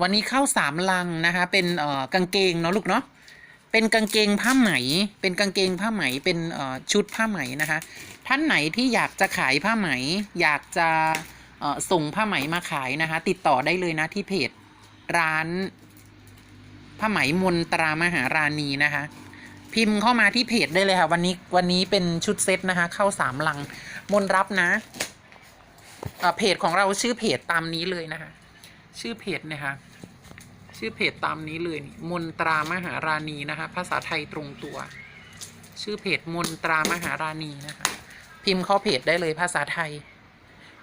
วันนี้เข้าสามลังนะคะ เป็นเอ่อกางเกงเนาะลูกเนาะเป็นกางเกงผ้าไหม เป็นกางเกงผ้าไหม เป็นเอ่อชุดผ้าไหมนะคะ ท่านไหนที่อยากจะขายผ้าไหม อยากจะเอ่อส่งผ้าไหมมาขายนะคะ ติดต่อได้เลยนะที่เพจร้าน ผ้าไหมมนตรามหาราณีนะคะ พิมพ์เข้ามาที่เพจได้เลยค่ะ วันนี้วันนี้เป็นชุดเซตนะคะ เข้าสามลังมนรับนะเอ่อเพจของเราชื่อเพจตามนี้เลยนะคะ ชื่อเพจเนะคะชื่อเพจตามนี้เลยนี่มนตรามหาราณีนะคะภาษาไทยตรงตัว ชื่อเพจมนตรามหาราณีนะคะพิมพ์เข้าเพจได้เลยภาษาไทย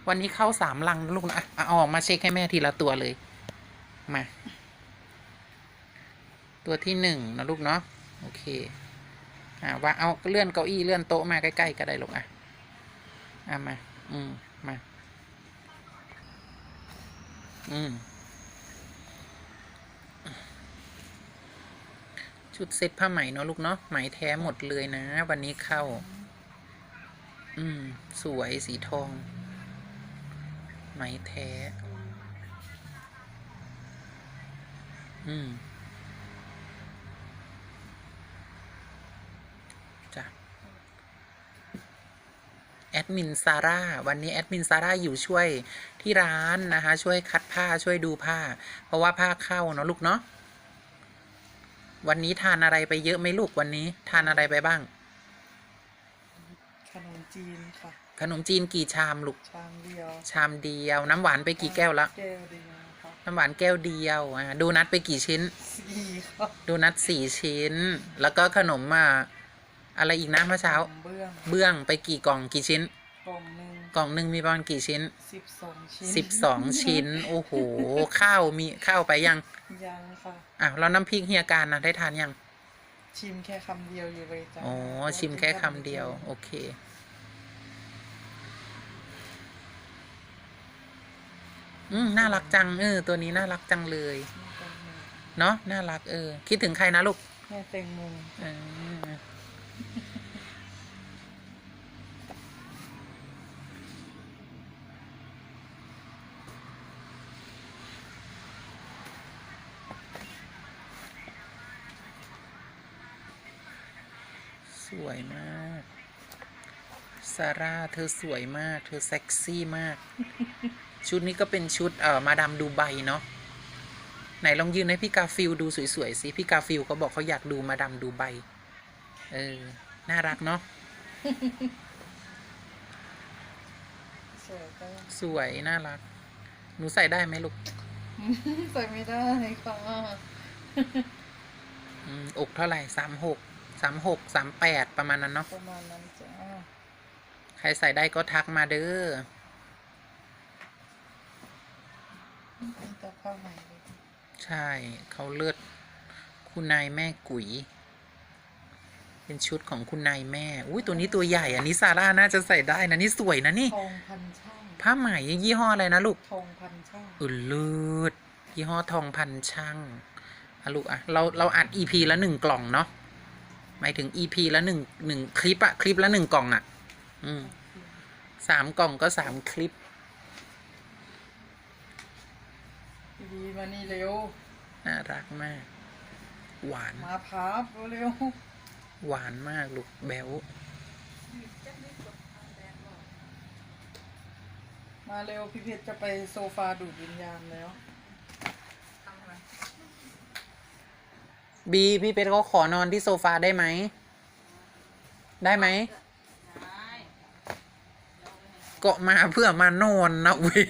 วันนี้เข้าสามลังลูกนะอะเอาออกมาเช็คให้แม่ทีละตัวเลยมาตัวที่หนึ่งนะลูกเนาะโอเคอ่าว่าเอาเลื่อนเก้าอี้เลื่อนโต๊ะมาใกล้ๆก็ได้ลูกอะอะมา อืมมา อืม ชุดเซ็ตผ้าไหมเนาะลูกเนาะไหมแท้หมดเลยนะ วันนี้เข้า อืม สวยสีทอง ไหมแท้ อืม จ้ะ แอ ดมินซาร่าวันนี้แอดมินซาร่าอยู่ช่วยที่ร้านนะคะ ช่วยคัดผ้าช่วยดูผ้า เพราะว่าผ้าเข้าเนาะลูกเนาะวันนี้ทานอะไรไปเยอะไหมลูกวันนี้ ทานอะไรไปบ้าง ขนมจีนค่ะ ขนมจีนกี่ชามลูก ชามเดียว ชามเดียว น้ำหวานไปกี่แก้วละแก้วเดียวค่ะน้ำหวานแก้วเดียวอ่าโดนัทไปกี่ชิ้นสี่ค่ะโดนัทสี่ชิ้น แล้วก็ขนมอะ อะไรอีกนะเมื่อเช้าขนมเบื้องเบื้องไปกี่กล่องกี่ชิ้น กล่องหนึ่งกล่องหนึ่งมีประมาณกี่ชิ้น สิบสองชิ้นสิบสองชิ้น โอ้โห ข้าวมีข้าวไปยังยังค่ะอะแล้วน้ำพริกเฮียการนะได้ทานยัง ชิมแค่คำเดียวอยู่เลยจ้ะอ๋อ ชิมแค่คำเดียว โอเค อืมน่ารักจังเออตัวนี้น่ารักจังเลย เนาะน่ารักเออ คิดถึงใครนะลูก แม่แตงโมเออ สวยมาก ซาร่า เธอสวยมาก เธอเซ็กซี่มาก ชุดนี้ก็เป็นชุด เอ่อ มาดามดูไบเนาะ ไหนลองยืนให้พี่กาฟิลดูสวยๆสิ พี่กาฟิลเขาบอกเขาอยากดูมาดามดูไบ เออ น่ารักเนาะ สวยจังสวย น่ารัก หนูใส่ได้ไหมลูกใส่ไม่ได้ค่ะอืมอกเท่าไหร่สามหก สามหก สามแปดประมาณนั้นเนาะ ประมาณนั้นจ้ะใครใส่ได้ก็ทักมาเด้อนี่จะผ้าไหมเลย ใช่ เขาเลือด คุณนายแม่กุ๋ย เป็นชุดของคุณนายแม่ อุ้ยตัวนี้ตัวใหญ่ อันนี้ซาร่าน่าจะใส่ได้นะนี่สวยนะนี่ทองพันช่างผ้าไหมยี่ห้ออะไรนะลูกทองพันช่างอุยเลืดยี่ห้อทองพันช่างอะลูกอะเราเราอัด EP ละหนึ่งกล่องเนาะหมายถึง EP ละหนึ่งหนึ่งคลิปอะคลิปละหนึ่งกล่องอะอืมสามกล่องก็สามคลิปดีมานี่เร็วน่ารักมาก หวานมาพับเร็ว หวานมากลูกแบวมาเร็วพี่เพชรจะไปโซฟาดูดวิญญาณแล้ว บีพี่เป็ดเขาขอนอนที่โซฟาได้ไหม ได้ไหม ก็มาเพื่อมานอนนะเว้ย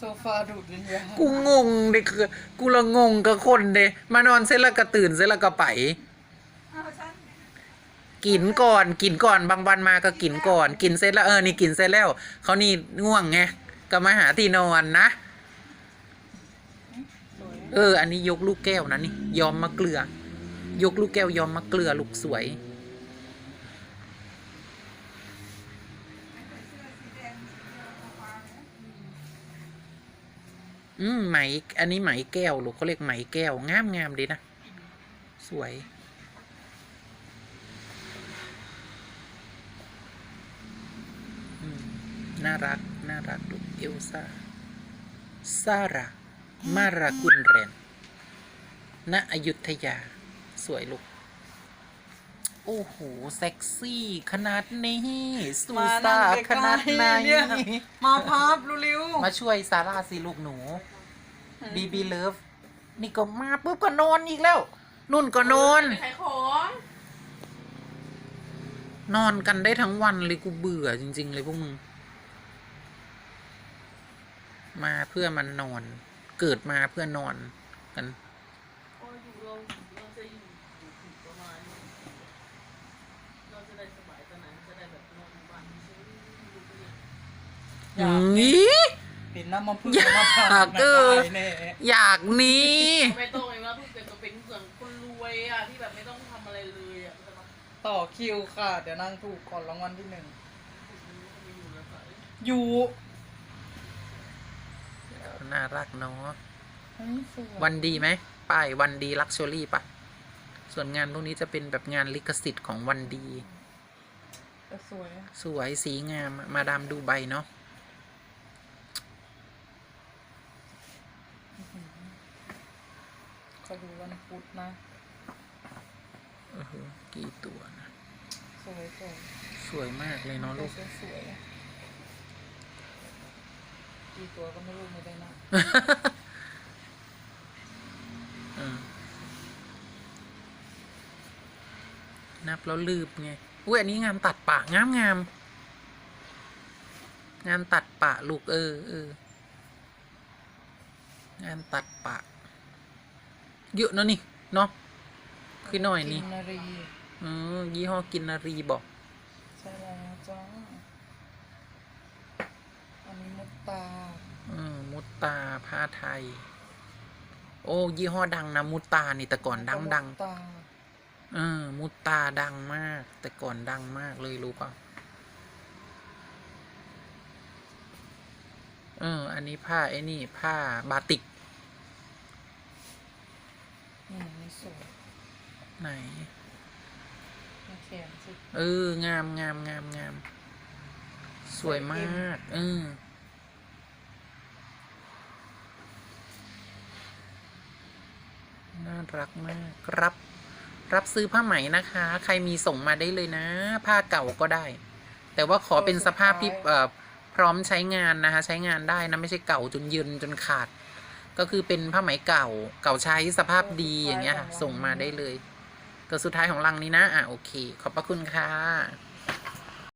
โซฟาดูดวิญญาณกูงงเด็กคือกูละงงกับคนเดมานอนเสร็จแล้วก็ตื่นเสร็จแล้วก็ไป กินก่อนกินก่อนบางวันมาก็กินก่อน กินเสร็จแล้วเออนี่กินเสร็จแล้วเขานี่ง่วงไงก็มาหาที่นอนนะ เออ อันนี้ยกลูกแก้วนะนี่ยอมมะเกลือ ยกลูกแก้วยอมมะเกลือลูกสวยอืมไหมอันนี้ไหมแก้วลูกเขาเรียกไหมแก้วงามงามดีนะ สวย อืม น่ารัก น่ารักลูกเอลซ่าซาร่ามารากุลแรนณอยุธยา สวยลูก โอ้โห เซ็กซี่ขนาดนี้ สูมาซ่านั่งใกขนาล้ดๆไหนเนี่ยมาพับเร็วมาช่วยซาร่าสิลูกหนู บีบีเลิฟ นี่ก็มาปุ๊บก็นอนอีกแล้ว นุ่นก็นอนขายของนอนกันได้ทั้งวันเลยกูเบื่อจริง ๆ เลยพวกมึง มาเพื่อมันนอน เกิดมาเพื่อนอนกันโอ้ยอยู่เราเราจะอยู่อยู่ถึงประมาณนี้เราจะได้สบายตอนไหนจะได้แบบนอนอยู่บ้านไม่ใช่อยู่ไปเนี่ยๆอยากนี้เป็นน้ำมันพึ่งอยากมาพับเกินแน่อยากหนี้ไม่ต้องเลยว่าเพิ่งเป็นตัวเป็นเหมือนคนรวยอะที่แบบไม่ต้องทำอะไรเลยอะแต่ว่าต่อคิวค่ะ เดี๋ยวนางถูกก่อนรางวัลที่หนึ่งไม่อยู่แล้วค่ะอยู่ น่ารักเนาะเฮ้ยสวยวันดีไหมป้ายวันดีลักชัวรี่ปะส่วนงานพวกนี้จะเป็นแบบงานลิขสิทธิ์ของวันดีแต่สวย สวยสีงามอะมาดามดูใบเนาะก็ดูวันพุธนะโอ้โหกี่ตัวนะ สวยสวยสวยมากเลยเนาะลูกสวยสวย กี่ตัวก็ไม่รู้ไม่ได้นะอืมนับแล้วลืบไง อุ้ยอันนี้งานตัดปะงามงาม งานตัดปะลูกเออเอองานตัดปะเยอะเนอะนี่เนาะคือหน่อยนี่กินารีอืมยี่ห้อกินนารีบอก ใช่แล้วจ้าอันนี้มุตตา อืมมุ ตตาผ้าไทย โอ้ ยี่ห้อดังนะมุตตานี่แต่ก่อนดังดังมุตตาเออมุตตาดังมาก แต่ก่อนดังมากเลยรู้เปล่าเออ อันนี้ผ้าไอ้นี่ ผ้าบาติกอืมนี่สวยไหนมีแขนสิเอองามงามงามงามสวยมาก เออ น่า รักมากรับ รับซื้อผ้าไหมนะคะ ใครมีส่งมาได้เลยนะ ผ้าเก่าก็ได้ แต่ว่าขอเป็นสภาพที่เอ่อพร้อมใช้งานนะคะ ใช้งานได้นะไม่ใช่เก่าจนยืนจนขาด ก็คือเป็นผ้าไหมเก่า เก่าใช้สภาพดีอย่างเงี้ยค่ะ ส่งมาได้เลยตัวสุดท้ายของลังนี้นะ อะโอเค ขอบพระคุณค่ะ